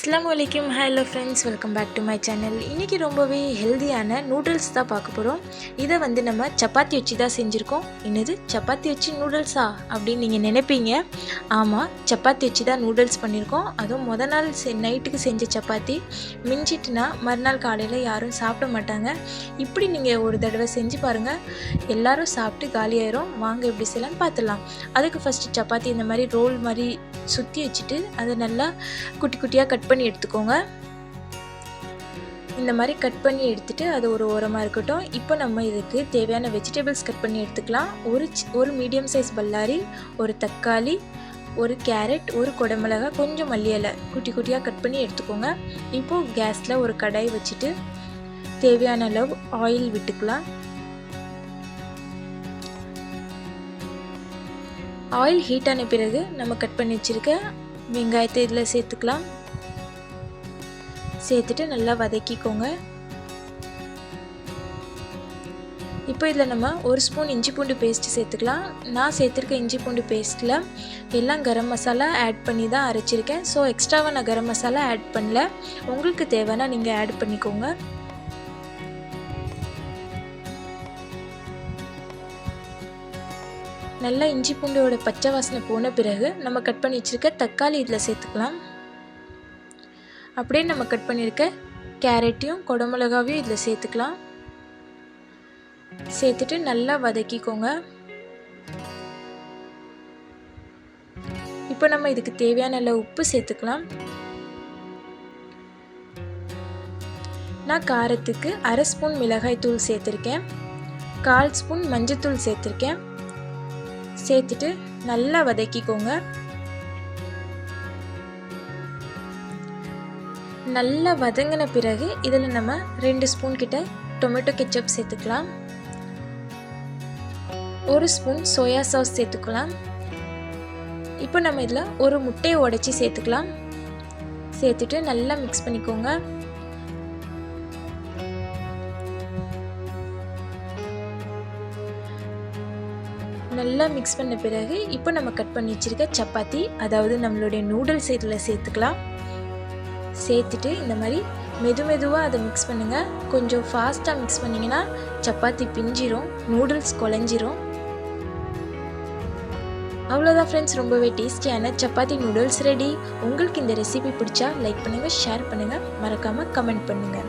அஸ்லாம் வலைக்கம் hello friends welcome back to my channel இன்றைக்கி ரொம்பவே ஹெல்தியான நூடுல்ஸ் தான் பார்க்க போகிறோம் இதை வந்து நம்ம சப்பாத்தி வச்சு தான் செஞ்சுருக்கோம். என்னது? சப்பாத்தி வச்சு நூடுல்ஸா அப்படின்னு நீங்கள் நினைப்பீங்க. ஆமாம் சப்பாத்தி வச்சு தான் நூடுல்ஸ் பண்ணியிருக்கோம் அதுவும் முத நாள் செ நைட்டுக்கு செஞ்ச சப்பாத்தி. மிஞ்சிட்டுனா மறுநாள் காலையில் யாரும் சாப்பிட மாட்டாங்க. இப்படி நீங்கள் ஒரு தடவை செஞ்சு பாருங்கள் எல்லோரும் சாப்பிட்டு காலியாயிரும். வாங்க எப்படி செய்யலாம் பார்த்துடலாம் அதுக்கு ஃபஸ்ட்டு சப்பாத்தி இந்த மாதிரி ரோல் மாதிரி சுற்றி வச்சுட்டு அதை நல்லா குட்டி குட்டியாக கட் பண்ணி எடுத்துக்கோங்க. இந்த மாதிரி கட் பண்ணி எடுத்துட்டு அது ஒரு ஓரமாக இருக்கட்டும். இப்போ நம்ம இதுக்கு தேவையான வெஜிடபிள்ஸ் கட் பண்ணி எடுத்துக்கலாம். ஒரு ஒரு மீடியம் சைஸ் பல்லாரி ஒரு தக்காளி ஒரு கேரட் ஒரு குடமிளகா கொஞ்சம் மல்லி இலை குட்டி குட்டியாக கட் பண்ணி எடுத்துக்கோங்க. இப்போது கேஸில் ஒரு கடாய் வச்சுட்டு தேவையான அளவு ஆயில் விட்டுக்கலாம். ஆயில் ஹீட் ஆன பிறகு நம்ம கட் பண்ணி வச்சுருக்க வெங்காயத்தை இதில் சேர்த்துக்கலாம். சேர்த்துட்டு நல்லா வதக்கிக்கோங்க. இப்போ இதில் நம்ம ஒரு ஸ்பூன் இஞ்சி பூண்டு பேஸ்ட்டு சேர்த்துக்கலாம். நான் சேர்த்துருக்க இஞ்சி பூண்டு பேஸ்ட்டில் எல்லாம் கரம் மசாலா ஆட் பண்ணி தான் அரைச்சிருக்கேன். ஸோ எக்ஸ்ட்ராவாக நான் கரம் மசாலா ஆட் பண்ணல. உங்களுக்கு தேவைன்னா நீங்கள் ஆட் பண்ணிக்கோங்க. நல்லா இஞ்சி பூண்டோட பச்சை வாசனை போன பிறகு நம்ம கட் பண்ணி வச்சுருக்க தக்காளி இதில் சேர்த்துக்கலாம். அப்படியே நம்ம கட் பண்ணியிருக்க கேரட்டையும் கொடமிளகாவையும் இதில் சேர்த்துக்கலாம். சேர்த்துட்டு நல்லா வதக்கிக்கோங்க. இப்போ நம்ம இதுக்கு தேவையான அளவு உப்பு சேர்த்துக்கலாம். நான் காரத்துக்கு அரை ஸ்பூன் மிளகாய் தூள் சேர்த்துருக்கேன். கால் ஸ்பூன் மஞ்சத்தூள் சேர்த்துருக்கேன். சேர்த்துட்டு நல்லா வதக்கிக்கோங்க. நல்லா வதங்கின பிறகு இதில் நம்ம ரெண்டு ஸ்பூன் கிட்ட டொமேட்டோ கெச்சப் சேர்த்துக்கலாம். ஒரு ஸ்பூன் சோயா சாஸ் சேர்த்துக்கலாம். இப்போ நம்ம இதில் ஒரு முட்டையை உடச்சி சேர்த்துக்கலாம். சேர்த்துட்டு நல்லா மிக்ஸ் பண்ணிக்கோங்க. நல்லா மிக்ஸ் பண்ண பிறகு இப்போ நம்ம கட் பண்ணி வச்சிருக்க சப்பாத்தி அதாவது நம்மளுடைய நூடுல்ஸ் இதில் சேர்த்துக்கலாம். சேர்த்துட்டு இந்த மாதிரி மெது மெதுவாக அதை மிக்ஸ் பண்ணுங்கள் கொஞ்சம் ஃபாஸ்ட்டாக மிக்ஸ் பண்ணிங்கன்னா சப்பாத்தி பிஞ்சிரும் நூடுல்ஸ் குழஞ்சிரும். அவ்வளோதான் ஃப்ரெண்ட்ஸ் ரொம்பவே டேஸ்டியான சப்பாத்தி நூடுல்ஸ் ரெடி உங்களுக்கு இந்த ரெசிபி பிடிச்சா லைக் பண்ணுங்கள் ஷேர் பண்ணுங்கள் மறக்காமல் கமெண்ட் பண்ணுங்கள்